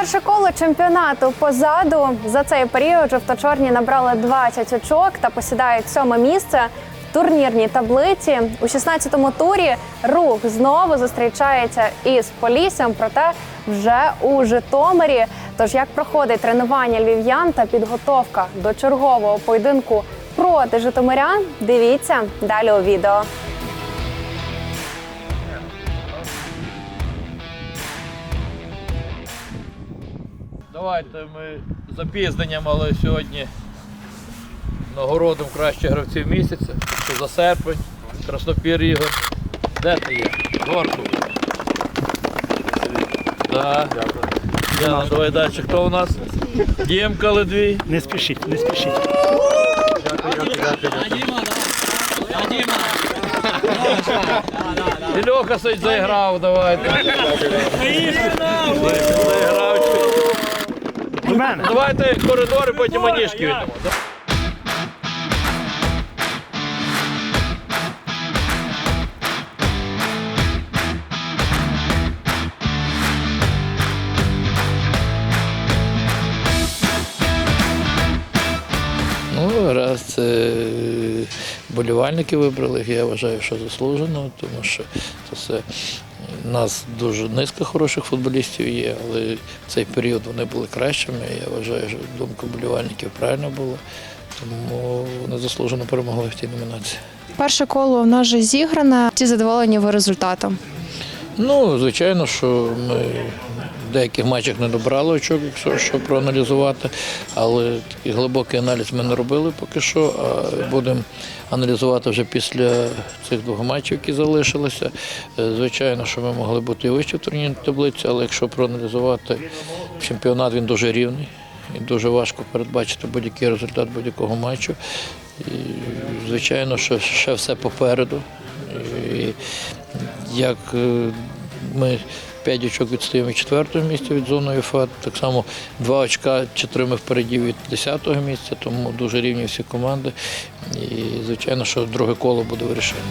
Перше коло чемпіонату позаду за цей період жовто-чорні набрали 20 очок та посідають сьоме місце в турнірній таблиці. У 16-му турі рух знову зустрічається із Поліссям, проте вже у Житомирі. Тож як проходить тренування львів'ян та підготовка до чергового поєдинку проти Житомирян, дивіться далі у відео. Давайте ми з запізненням, але сьогодні нагородимо кращих гравців місяця. Це за серпень, Краснопір Ігор. Де ти є? Горку. Так, дякую. Яна, давай далі. Хто у нас? Дімка Ледвій. Не спішіть, не спішіть. І Льоха сидь заіграв, давайте. Заіграв. До мене. Давайте коридори, потім маніжки віддамо. Ну, раз це болівальники вибрали, я вважаю, що заслужено, тому що це все. У нас дуже низка хороших футболістів є, але в цей період вони були кращими. Я вважаю, що думка болівальників правильно була, тому вони заслужено перемогли в тій номінації. Перше коло в нас вже зігране. Ті задоволені ви результатом. Ну, звичайно, що ми деяких матчах не добрали очок, якщо що проаналізувати, але такий глибокий аналіз ми не робили поки що, а будемо аналізувати вже після цих двох матчів, які залишилися. Е, Звичайно, що ми могли бути і вище в турнірній таблиці, але якщо проаналізувати чемпіонат, він дуже рівний. І дуже важко передбачити будь-який результат будь-якого матчу. І, звичайно, що ще все попереду. І як е, ми 5 очок відстаємо від четвертого місця від зони УЄФА, так само 2 очка, 4 ми впереді від 10-го місця, тому дуже рівні всі команди. І звичайно, що друге коло буде вирішальним.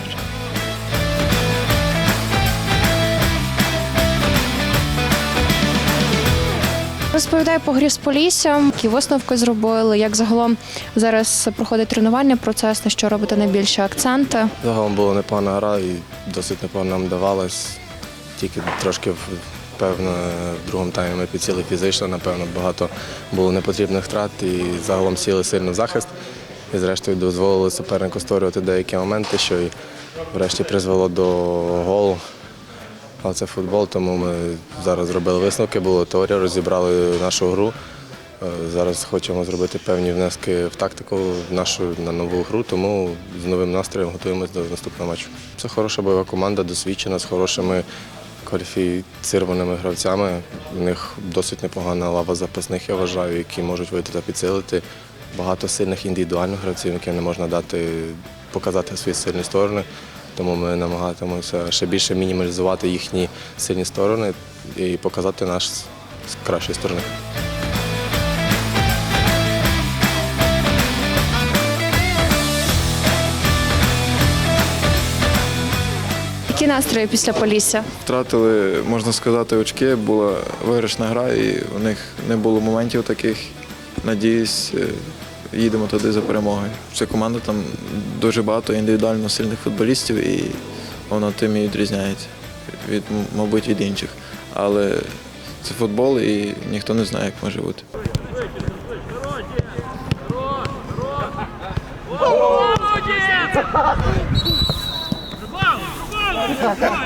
Розповідаю по грі з Поліссям, які висновки зробили, як загалом зараз проходить тренування, процес, на що робите найбільше акценти. Загалом була непогана гра і досить непогано нам давалось. Тільки трошки певно в другому таймі ми підсіли фізично, напевно, багато було непотрібних втрат і загалом сіли сильно в захист. І зрештою дозволили супернику створювати деякі моменти, що і врешті призвело до голу. Але це футбол, тому ми зараз зробили висновки, була теорія, розібрали нашу гру. Е, Зараз хочемо зробити певні внески в тактику в нашу на нову гру, тому з новим настроєм готуємося до наступного матчу. Це хороша бойова команда, досвідчена, з хорошими кваліфіцированими гравцями. У них досить непогана лава запасних, я вважаю, які можуть вийти та підсилити. Багато сильних індивідуальних гравців, яким не можна дати показати свої сильні сторони. Тому ми намагатимемося ще більше мінімалізувати їхні сильні сторони і показати наш з кращої сторони. Які настрої після Полісся? Втратили, можна сказати, очки, була виграшна гра, і у них не було моментів таких. Надіюсь, е, їдемо туди за перемогою. Ця команда там дуже багато індивідуально сильних футболістів, і воно тим і відрізняється від, мабуть, від інших. Але це футбол і ніхто не знає, як може бути. Давай, давай,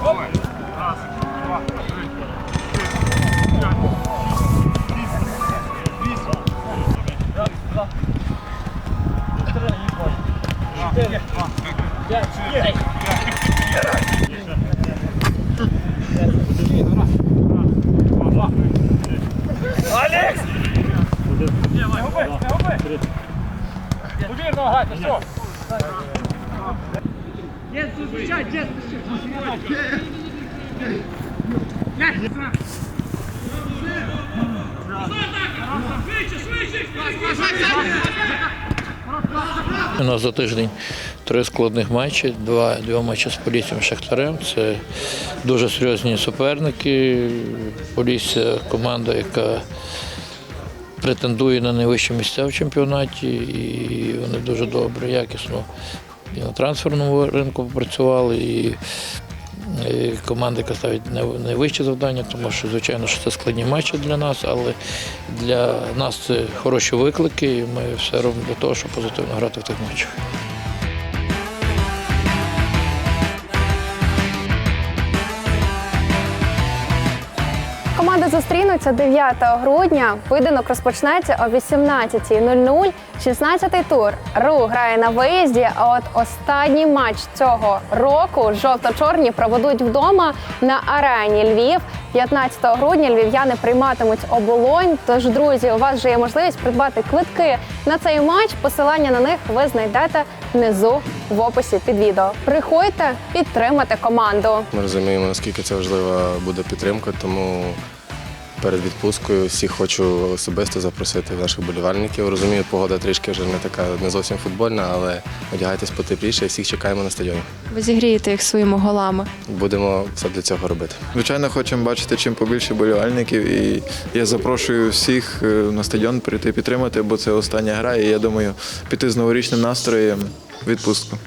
давай. Раз, два, три, п'ять, вісім, Раз, два, три, чотири, п'ять, п'ять, п'ять, п'ять, У нас за тиждень три складних матчі, два, два матчі з і Шахтарем. Це дуже серйозні суперники. Полісся команда, яка претендує на найвищі місця в чемпіонаті, і вони дуже добре, якісно і на трансферному ринку попрацювали, і, команда, яка ставить найвищі завдання, тому що, звичайно, що це складні матчі для нас, але для нас це хороші виклики, і ми все робимо для того, щоб позитивно грати в тих матчах. Команди зустрінуться 9 грудня. Поєдинок розпочнеться о 18.00. 16-й тур. Рух грає на виїзді. А от останній матч цього року жовто-чорні проведуть вдома на арені Львів. 15 грудня львів'яни прийматимуть оболонь. Тож, друзі, у вас вже є можливість придбати квитки на цей матч. Посилання на них ви знайдете внизу в описі під відео. Приходьте, підтримати команду. Ми розуміємо, наскільки це важлива буде підтримка, тому перед відпусткою всіх хочу особисто запросити наших болівальників. Розумію, погода трішки вже не така не зовсім футбольна, але одягайтесь потепліше і всіх чекаємо на стадіоні. Ви зігрієте їх своїми голами. Будемо все для цього робити. Звичайно, хочемо бачити чим побільше болівальників. І я запрошую всіх е, на стадіон прийти підтримати, бо це остання гра. І я думаю, піти з новорічним настроєм відпустку.